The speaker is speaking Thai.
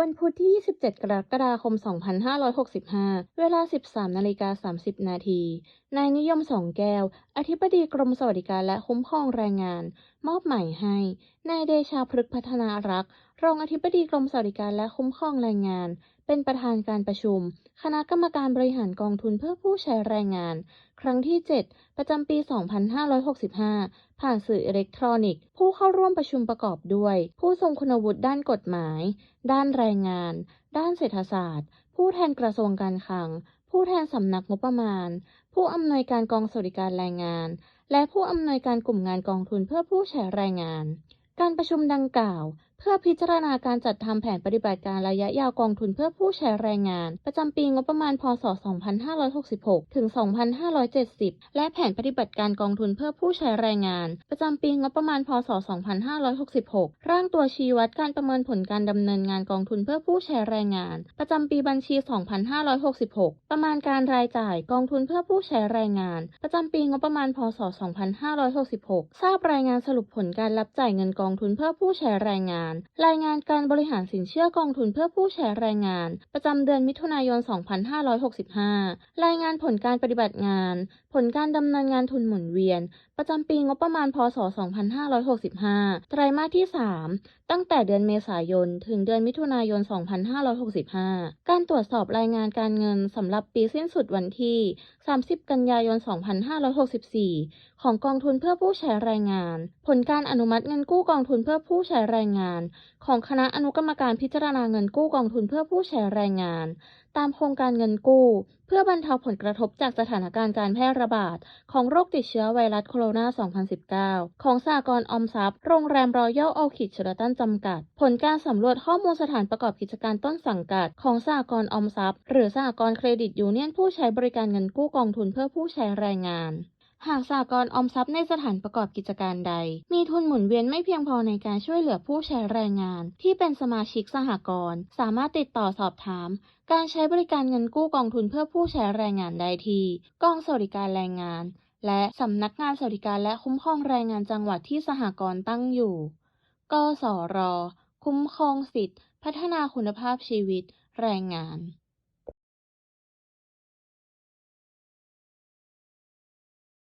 วันพุธที่ 27 กรกฎาคม 2565 เวลา 13 นาฬิกา 30 นาที นายนิยมสองแก้ว อธิบดีกรมสวัสดิการและคุ้มครองแรงงาน มอบหมายให้ นายเดชาพฤกษ์พัฒนารักษ์ รองอธิบดีกรมสวัสดิการและคุ้มครองแรงงาน เป็นประธานการประชุม คณะกรรมการบริหารกองทุนเพื่อผู้ใช้แรงงาน ครั้งที่ 7 ประจำปี 2565 ผ่านสื่ออิเล็กทรอนิกส์ ผู้เข้าร่วมประชุมประกอบด้วย ผู้ทรงคุณวุฒิด้านกฎหมาย ด้านแรงงาน ด้านเศรษฐศาสตร์ ผู้แทนกระทรวงการคลัง ผู้แทนสำนักงบประมาณ ผู้อำนวยการกองสวัสดิการแรงงาน และผู้อำนวยการกลุ่มงานกองทุนเพื่อผู้ใช้แรงงานการประชุมดังกล่าว เพื่อพิจารณาการจัดทำแผนปฏิบัติการระยะยาวกองทุนเพื่อผู้ใช้แรงงาน ประจำปีงบประมาณพศ 2566 ถึง 2570 และแผนปฏิบัติการกองทุนเพื่อผู้ใช้แรงงาน ประจำปีงบประมาณพศ 2566 ร่างตัวชี้วัดการประเมินผลการดำเนินงานกองทุนเพื่อผู้ใช้แรงงาน ประจำปีบัญชี 2566 ประมาณการรายจ่ายกองทุนเพื่อผู้ใช้แรงงาน ประจำปีงบประมาณพศ 2566 ทราบรายงานสรุปผลการรับจ่ายเงินกองทุนเพื่อผู้ใช้แรงงานรายงานการบริหารสินเชื่อกองทุนเพื่อผู้ใช้แรงงาน ประจำเดือนมิถุนายน 2565 รายงานผลการปฏิบัติงาน ผลการดำเนินงานทุนหมุนเวียน ประจำปีงบประมาณ พศ 2565 ไตรมาสที่ 3 ตั้งแต่เดือนเมษายน ถึงเดือนมิถุนายน 2565 การตรวจสอบรายงานการเงินสำหรับปีสิ้นสุดวันที่ 30 กันยายน 2564 ของกองทุนเพื่อผู้ใช้แรงงาน ผลการอนุมัติเงินกู้กองทุนเพื่อผู้ใช้แรงงานของคณะอนุกรรมการพิจารณาเงินกู้กองทุนเพื่อผู้ใช้แรงงาน ตามโครงการเงินกู้ เพื่อบรรเทาผลกระทบจากสถานการณ์การแพร่ระบาด ของโรคติดเชื้อไวรัสโคโรนา 2019 ของสหกรณ์ออมทรัพย์ โรงแรมรอยัลโอคิดเชอร์ตันจำกัด ผลการสำรวจข้อมูลสถานประกอบกิจการต้นสังกัด ของสหกรณ์ออมทรัพย์ หรือสหกรณ์เครดิตยูเนียนผู้ใช้บริการเงินกู้กองทุนเพื่อผู้ใช้แรงงาน หากสหกรณ์ออมทรัพย์ในสถานประกอบกิจการใด มีทุนหมุนเวียนไม่เพียงพอในการช่วยเหลือผู้ใช้แรงงาน ที่เป็นสมาชิกสหกรณ์สามารถติดต่อสอบถาม การใช้บริการเงินกู้กองทุนเพื่อผู้ใช้แรงงานได้ที่กองสวัสดิการแรงงาน และสำนักงานสวัสดิการและคุ้มครองแรงงานจังหวัดที่สหกรณ์ตั้งอยู่ กสร คุ้มครองสิทธิพัฒนาคุณภาพชีวิต แรงงาน